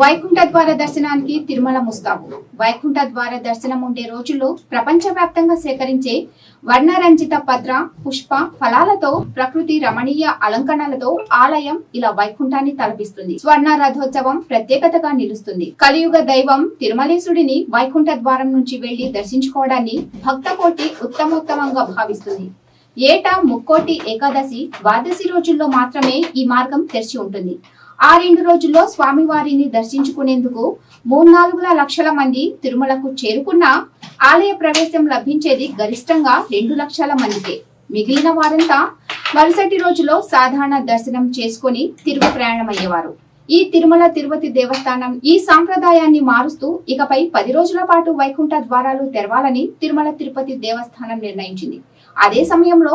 వైకుంఠ ద్వార దర్శనానికి తిరుమల ముస్తాబు. వైకుంఠ ద్వార దర్శనం ఉండే రోజుల్లో ప్రపంచ వ్యాప్తంగా సేకరించే వర్ణరంజిత పద్ర పుష్ప ఫలాలతో ప్రకృతి రమణీయ అలంకరణలతో ఆలయం ఇలా వైకుంఠాన్ని తలపిస్తుంది. స్వర్ణ రథోత్సవం ప్రత్యేకతగా నిలుస్తుంది. కలియుగ దైవం తిరుమలేశుడిని వైకుంఠ ద్వారం నుంచి వెళ్ళి దర్శించుకోవడాన్ని భక్త కోటి ఉత్తమోత్తమంగా భావిస్తుంది. ఏటా ముక్కోటి ఏకాదశి ద్వాదశి రోజుల్లో మాత్రమే ఈ మార్గం తెరిచి ఉంటుంది. ఆ రెండు రోజుల్లో స్వామివారిని దర్శించుకునేందుకు మూడు నాలుగుల లక్షల మంది తిరుమలకు చేరుకున్న ఆలయ ప్రవేశం లభించేది గరిష్టంగా రెండు లక్షల మందికే. మిగిలిన వారంతా మరుసటి రోజులో సాధారణ దర్శనం చేసుకుని తిరుగు ప్రయాణమయ్యేవారు. ఈ తిరుమల తిరుపతి దేవస్థానం ఈ సాంప్రదాయాన్ని మారుస్తూ ఇకపై పది రోజుల పాటు వైకుంఠ ద్వారాలు తెరవాలని తిరుమల తిరుపతి దేవస్థానం నిర్ణయించింది. అదే సమయంలో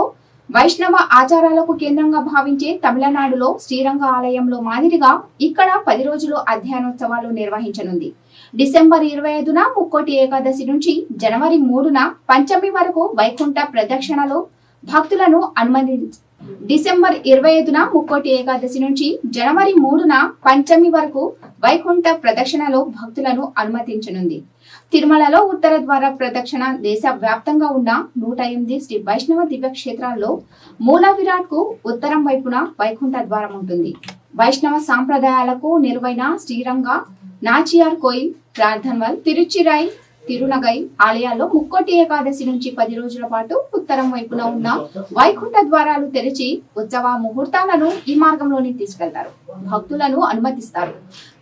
వైష్ణవ ఆచారాలకు కేంద్రంగా భావించే తమిళనాడులో శ్రీరంగ ఆలయంలో మాదిరిగా ఇక్కడ పది రోజులు అధ్యయనోత్సవాలు నిర్వహించనుంది. డిసెంబర్ ఇరవై ఐదున ముక్కోటి ఏకాదశి నుంచి జనవరి మూడున పంచమి వరకు వైకుంఠ ప్రదక్షిణలో భక్తులను అనుమతి డిసెంబర్ ఇరవై ఐదున ముక్కోటి ఏకాదశి నుంచి జనవరి మూడున పంచమి వరకు వైకుంఠ ప్రదక్షిణలో భక్తులను అనుమతించనుంది. తిరుమలలో ఉత్తర ద్వార ప్రదక్షిణ దేశ వ్యాప్తంగా ఉన్న నూట ఎనిమిది శ్రీ వైష్ణవ దివ్యక్షేత్రాల్లో మూల విరాట్కు ఉత్తరం వైపున వైకుంఠ ద్వారం ఉంటుంది. వైష్ణవ సాంప్రదాయాలకు నిలువైన శ్రీరంగ నాచియార్ కోయిల్ ప్రార్థన్వల్ తిరుచిరై తిరునగై ఆలయాల్లో ముక్కోటి ఏకాదశి నుంచి పది రోజుల పాటు ఉత్తరం వైపున ఉన్న వైకుంఠ ద్వారాలు తెరిచి ఉత్సవ ముహూర్తాలను ఈ మార్గంలోనే తీసుకెళ్తారు. భక్తులను అనుమతిస్తారు.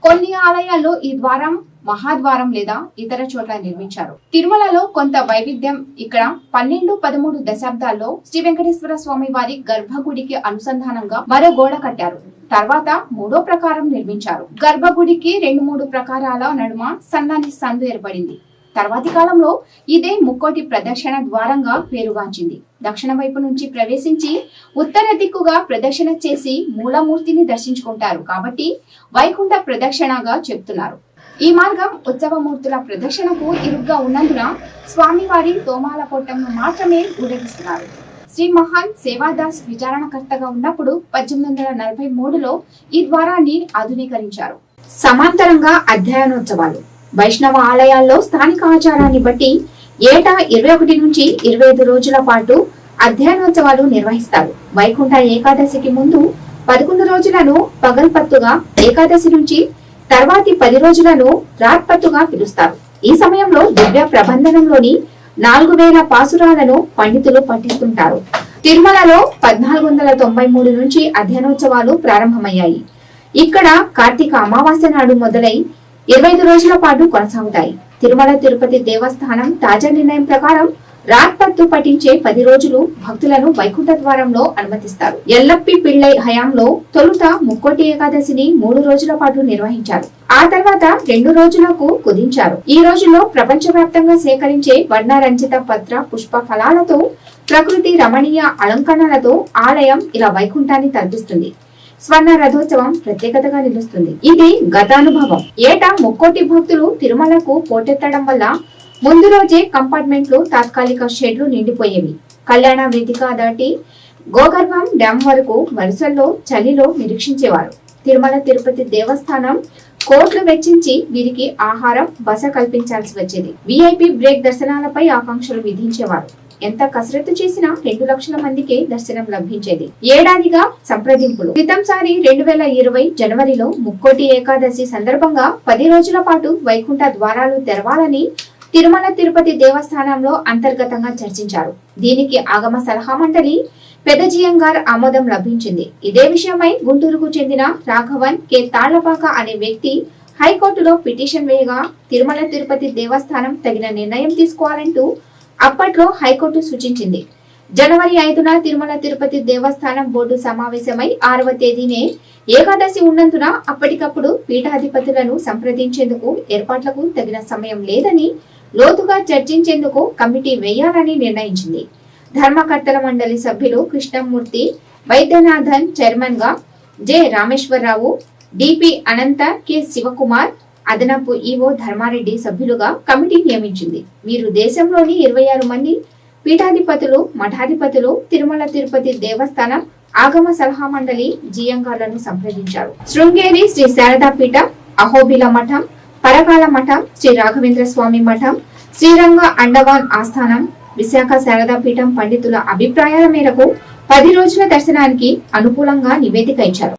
కొన్ని ఆలయాల్లో ఈ ద్వారం మహాద్వారం లేదా ఇతర చోట్ల నిర్మించారు. తిరుమలలో కొంత వైవిధ్యం ఇక్కడ. పన్నెండు పదమూడు దశాబ్దాల్లో శ్రీ వెంకటేశ్వర స్వామి వారి గర్భగుడికి అనుసంధానంగా మరో గోడ కట్టారు. తర్వాత మూడో ప్రకారం నిర్మించారు. గర్భగుడికి రెండు మూడు ప్రకారాల నడుమ సన్నని సందు ఏర్పడింది. తర్వాతి కాలంలో ఇదే ముక్కోటి ప్రదక్షిణ ద్వారంగా పేరుగాంచింది. దక్షిణ వైపు నుంచి ప్రవేశించి ఉత్తర దిక్కుగా ప్రదక్షిణ చేసి మూలమూర్తిని దర్శించుకుంటారు కాబట్టి వైకుంఠ ప్రదక్షిణగా చెప్తున్నారు. ఈ మార్గం ఉత్సవమూర్తుల ప్రదర్శనకు ఇరుగ్గా ఉన్నందున స్వామివారి తోమాల పొట్టంను మాత్రమే ఊరేగిస్తున్నారు శ్రీ మహాన్ సేవాదాస్ విచారణకర్తగా ఉన్నప్పుడు పద్దెనిమిది వందల నలభై మూడులో ఈ ద్వారాన్ని ఆధునీకరించారు. సమాంతరంగా అధ్యయనోత్సవాలు వైష్ణవ ఆలయాల్లో స్థానిక ఆచారాన్ని బట్టి ఏటా ఇరవై ఒకటి నుంచి ఇరవై ఐదు రోజుల పాటు అధ్యయనోత్సవాలు నిర్వహిస్తారు. వైకుంఠ ఏకాదశికి ముందు పదకొండు రోజులను పగల్పత్తుగా ఏకాదశి నుంచి తర్వాతి పది రోజులను రాత్పత్తుగా పిలుస్తారు. ఈ సమయంలో దివ్య ప్రబంధనంలోని నాలుగు వేల పాసురాలను పండితులు పఠిస్తుంటారు. తిరుమలలో పద్నాలుగు వందల తొంభై మూడు నుంచి అధ్యయనోత్సవాలు ప్రారంభమయ్యాయి. ఇక్కడ కార్తీక అమావాస్య నాడు మొదలై ఇరవై ఐదు రోజుల పాటు కొనసాగుతాయి. తిరుమల తిరుపతి దేవస్థానం తాజా నిర్ణయం ప్రకారం రాత్పత్తు పఠించే పది రోజులు భక్తులను వైకుంఠ ద్వారంలో అనుమతిస్తారు. ఎల్లప్పి పిళ్ళై హయాంలో తొలుత ముక్కోటి ఏకాదశిని మూడు రోజుల పాటు నిర్వహించారు. ఆ తర్వాత రెండు రోజులకు కుదించారు. ఈ రోజుల్లో ప్రపంచవ్యాప్తంగా సేకరించే వర్ణరంజిత పత్ర పుష్ప ఫలాలతో ప్రకృతి రమణీయ అలంకరణలతో ఆలయం ఇలా వైకుంఠాన్ని తలపిస్తుంది స్వర్ణ రథోత్సవం ప్రత్యేకతగా నిలుస్తుంది. ఇది గతానుభవం. ఏటా ముక్కోటి భక్తులు తిరుమలకు పోటెత్తడం వల్ల ముందు రోజే కంపార్ట్మెంట్లు తాత్కాలిక షెడ్లు నిండిపోయేవి. కళ్యాణ వేదిక దాటి గోగర్భం డ్యాం వరకు వరుసల్లో చలిలో నిరీక్షించేవారు. తిరుమల తిరుపతి దేవస్థానం కోట్లు వెచ్చించి వీరికి ఆహారం బస కల్పించాల్సి వచ్చేది. విఐపి బ్రేక్ దర్శనాలపై ఆకాంక్షలు విధించేవారు. ఎంత కసరత్తు చేసినా రెండు లక్షల మందికే దర్శనం లభించేది. ఏడాదిగా సంప్రదింపులు. క్రితంసారి రెండు వేల ఇరవై జనవరిలో ముక్కోటి ఏకాదశి సందర్భంగా పది రోజుల పాటు వైకుంఠ ద్వారాలు తెరవాలని తిరుమల తిరుపతి దేవస్థానంలో అంతర్గతంగా చర్చించారు. దీనికి ఆగమ సలహా మండలి పెదజియంగార్ ఆమోదం లభించింది. ఇదే విషయమై గుంటూరుకు చెందిన రాఘవన్ కె. తాళ్ళపాక అనే వ్యక్తి హైకోర్టులో పిటిషన్ వేయగా తిరుమల తిరుపతి దేవస్థానం తగిన నిర్ణయం తీసుకోవాలంటూ అప్పట్లో హైకోర్టు సూచించింది. జనవరి ఐదున తిరుమల తిరుపతి దేవస్థానం బోర్డు సమావేశమై ఆరవ తేదీనే ఏకాదశి ఉన్నందున అప్పటికప్పుడు పీఠాధిపతులను సంప్రదించేందుకు ఏర్పాట్లకు తగిన సమయం లేదని లోతుగా చర్చించేందుకు కమిటీ వేయాలని నిర్ణయించింది. ధర్మకర్తల మండలి సభ్యులు కృష్ణమూర్తి వైద్యనాథన్ చైర్మన్గా J Rameswara Rao DP Anantha K Sivakumar అదనపు ఈవో ధర్మారెడ్డి సభ్యులుగా కమిటీ నియమించింది. వీరు దేశంలోని ఇరవై ఆరు మంది పీఠాధిపతులు మఠాధిపతులు తిరుమల తిరుపతి దేవస్థానం ఆగమ సలహా మండలి జియంగాలను సంప్రదించారు. శృంగేరి శ్రీ శారదా పీఠ అహోబిల మఠం పరకాల మఠం శ్రీ రాఘవేంద్ర స్వామి మఠం శ్రీరంగ అండవాన్ ఆస్థానం విశాఖ శారదా పీఠం పండితుల అభిప్రాయాల మేరకు పది రోజుల దర్శనానికి అనుకూలంగా నివేదిక ఇచ్చారు.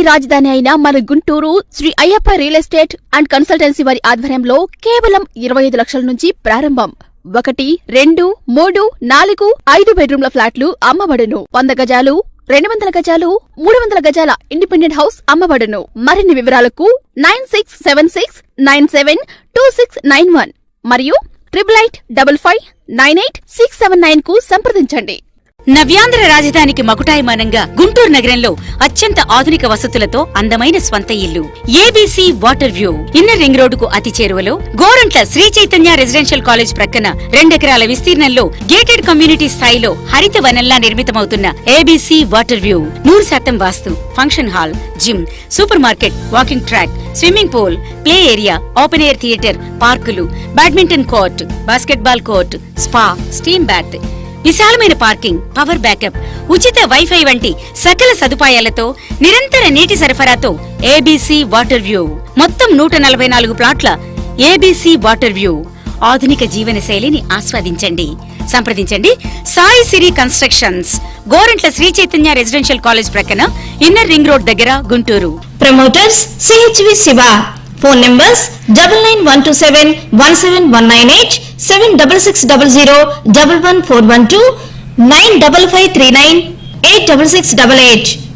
అమరావతి రాజధాని అయిన మన Guntur Sri Ayyappa real estate and consultancy వారి ఆధ్వర్యంలో కేవలం ఇరవై ఐదు లక్షల నుంచి ప్రారంభం. ఒకటి రెండు మూడు నాలుగు ఐదు బెడ్రూమ్ల ఫ్లాట్లు అమ్మబడును. వంద గజాలు రెండు వందల గజాలు మూడు వందల గజాల ఇండిపెండెంట్ హౌస్ అమ్మబడును. మరిన్ని వివరాలకు nine six seven six nine seven two six nine one మరియు triple eight double five nine eight six seven నైన్కు సంప్రదించండి. నవ్యాంధ్ర రాజధానికి మకుటాయమానంగా గుంటూరు నగరంలో అత్యంత ఆధునిక వసతులతో అందమైన స్వంత ఇల్లు. ABC water view. Inner ring రోడ్డుకు అతి చేరువలో గోరంట్ల శ్రీ చైతన్య రెసిడెన్షియల్ కాలేజ్ ప్రక్కన రెండెకరాల విస్తీర్ణంలో గేటెడ్ కమ్యూనిటీ స్థాయిలో హరిత వనంలా నిర్మితమవుతున్న ఏబీసీ వాటర్ వ్యూ. నూరు శాతం వాస్తు function hall gym supermarket walking track swimming pool play area open air theatre పార్కులు badminton court basketball court spa steam bath విశాలమైన పార్కింగ్ పవర్ బ్యాకప్ ఉచిత వైఫై వంటి సకల సదుపాయాలతో నిరంతర నీటి సరఫరాతో ఏబీసీ వాటర్ వ్యూ మొత్తం నూట నలభై నాలుగు ప్లాట్ల ఏబీసీ వాటర్ వ్యూ ఆధునిక జీవన శైలిని ఆస్వాదించండి. సంప్రదించండి. Sai Siri constructions. Gorantla Sri Chaitanya residential college ప్రక్కన ఇన్నర్ రింగ్ రోడ్ దగ్గర Guntur. Promoters CHV Siva. Phone numbers 99127 17198 7660 11412 95539 86688.